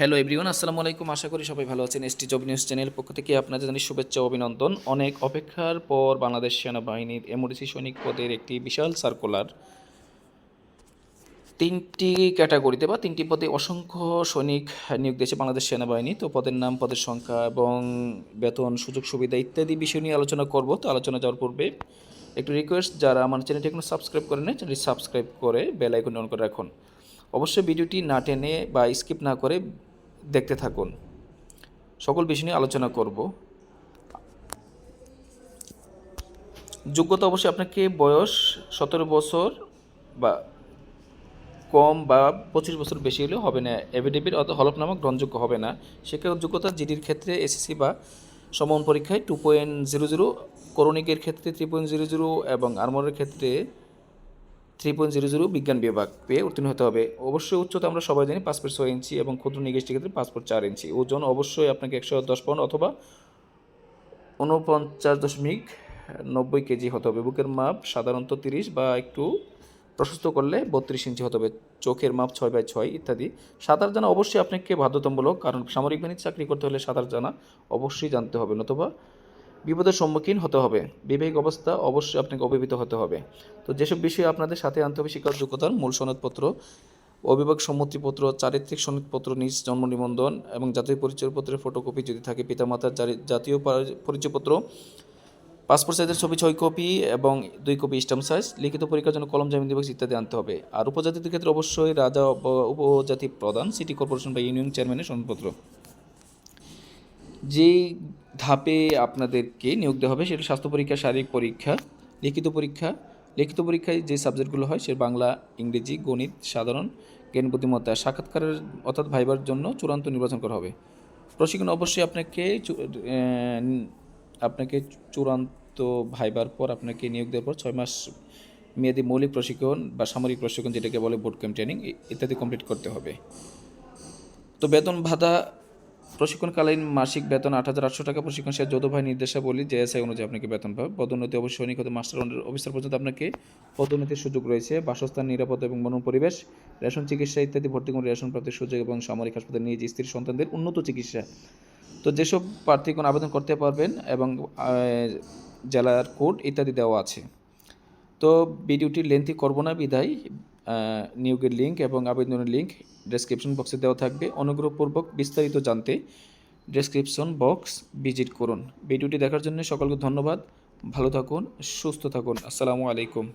Hello everyone আসসালামু আলাইকুম। আশা করি সবাই ভালো আছেন। এসটি জব নিউজ চ্যানেল পক্ষ থেকে আপনাদের জানি শুভেচ্ছা অভিনন্দন। অনেক অপেক্ষার পর বাংলাদেশ সেনাবাহিনীর এমওডিসি সৈনিক পদের একটি বিশাল সার্কুলার তিনটি ক্যাটাগরিতে বা তিনটি পদে অসংখ্য সৈনিক নিয়োগ দিয়েছে বাংলাদেশ সেনাবাহিনী। তো পদের নাম, পদের সংখ্যা এবং বেতন, সুযোগ সুবিধা ইত্যাদি বিষয় নিয়ে আলোচনা করব। তো আলোচনা যাওয়ার পূর্বে একটু রিকোয়েস্ট যারা আমার চ্যানেলটি এখনও সাবস্ক্রাইব করেন না চ্যানেলটি সাবস্ক্রাইব করে বেল আইকন অন করে রাখুন। অবশ্যই ভিডিওটি না টেনে বা স্কিপ না করে দেখতে থাকুন। সকল বিষয় নিয়ে আলোচনা করব। যোগ্যতা অবশ্যই আপনাকে বয়স সতেরো বছর বা কম বা পঁচিশ বছর বেশি হলেও হবে না। এভিডেভিট অত হলফনামা গ্রহণযোগ্য হবে না। শিক্ষাগত যোগ্যতা জিডির ক্ষেত্রে এসএসসি বা সমান পরীক্ষায় টু পয়েন্ট জিরো জিরো করণিকের ক্ষেত্রে থ্রি পয়েন্ট জিরো জিরো এবং আর্মরের ক্ষেত্রে থ্রি পয়েন্ট জিরো জিরো বিজ্ঞান বিভাগ পেয়ে উত্তীর্ণ হতে হবে। অবশ্যই উচ্চতা আমরা সবাই জানি ফুট ছয় ইঞ্চি এবং ক্ষুদ্র নিগোষ্ঠীর ক্ষেত্রে ফুট চার ইঞ্চি। ওজন অবশ্যই আপনাকে একশো দশ পাউন্ড অথবা উনপঞ্চাশ দশমিক নব্বই কেজি হতে হবে। বুকের মাপ সাধারণত তিরিশ বা একটু প্রশস্ত করলে বত্রিশ ইঞ্চি হতে হবে। চোখের মাপ ছয় বাই ছয় ইত্যাদি। সাঁতার জানা অবশ্যই আপনাকে বাধ্যতামূলক, কারণ সামরিক বাহিনীতে চাকরি করতে হলে সাঁতার জানা অবশ্যই জানতে হবে। নতুবা বিপদের সম্মুখীন হতে হবে। বিবেক অবস্থা অবশ্যই আপনাকে অভিভূত হতে হবে। তো যেসব বিষয়ে আপনাদের সাথে আনতে হবে শিক্ষার যোগ্যতার মূল সনদপত্র, অভিভাবক সম্মতিপত্র, চারিত্রিক সনদপত্র, নিজ জন্ম নিবন্ধন এবং জাতীয় পরিচয়পত্রের ফটোকপি যদি থাকে পিতামাতার জাতীয় পরি- পরিচয়পত্র পাসপোর্ট সাইজের ছবি ছয় কপি এবং দুই কপি স্টাম্প সাইজ লিখিত পরীক্ষার জন্য কলম জামিন দিবস ইত্যাদি আনতে হবে। আর উপজাতিদের ক্ষেত্রে অবশ্যই রাজা উপজাতি প্রধান সিটি কর্পোরেশন বা ইউনিয়ন চেয়ারম্যানের সনদপত্র। যে ধাপে আপনাদেরকে নিয়োগ দেওয়া হবে সেটা স্বাস্থ্য পরীক্ষা, শারীরিক পরীক্ষা, লিখিত পরীক্ষা। লিখিত পরীক্ষায় যে সাবজেক্টগুলো হয় সে বাংলা, ইংরেজি, গণিত, সাধারণ, জ্ঞান বুদ্ধিমত্তা সাক্ষাৎকারের অর্থাৎ ভাইবার জন্য চূড়ান্ত নির্বাচন করা হবে। প্রশিক্ষণ অবশ্যই আপনাকে আপনাকে চূড়ান্ত ভাইবার পর আপনাকে নিয়োগ দেওয়ার পর ছয় মাস মেয়াদি মৌলিক প্রশিক্ষণ বা সামরিক প্রশিক্ষণ যেটাকে বলে বোর্ড ক্যাম্প ট্রেনিং ইত্যাদি কমপ্লিট করতে হবে। তো বেতন ভাতা প্রশিক্ষণকালীন মাসিক বেতন আট হাজার আটশো টাকা। প্রশিক্ষণ শেষ যৌথ ভাই নির্দেশাবলী জেএসআই অনুযায়ী আপনাকে বেতন পাবে। পদোন্নতি অবশ্যই হতে মাস্টার অফিসার পর্যন্ত আপনাকে পদোন্নতির সুযোগ রয়েছে। বাসস্থান, নিরাপত্তা এবং মন পরিবেশ, রেশন চিকিৎসা ইত্যাদি, ভর্তি করে রেশন প্রাপ্তির সুযোগ এবং সামরিক হাসপাতাল নিজ স্ত্রী সন্তানদের উন্নত চিকিৎসা। তো যেসব প্রার্থীগণ আবেদন করতে পারবেন এবং জেলার কোড ইত্যাদি দেওয়া আছে। তো ভিডিওটি লেন্থি করব না বিধায় নিয়োগের লিঙ্ক এবং আবেদনের লিঙ্ক ডেসক্রিপশন বক্সে দেওয়া থাকবে। অনুগ্রহপূর্বক বিস্তারিত জানতে ডেসক্রিপশন বক্স ভিজিট করুন। ভিডিওটি দেখার জন্য সকলকে ধন্যবাদ। ভালো থাকুন, সুস্থ থাকুন। আসসালামু আলাইকুম।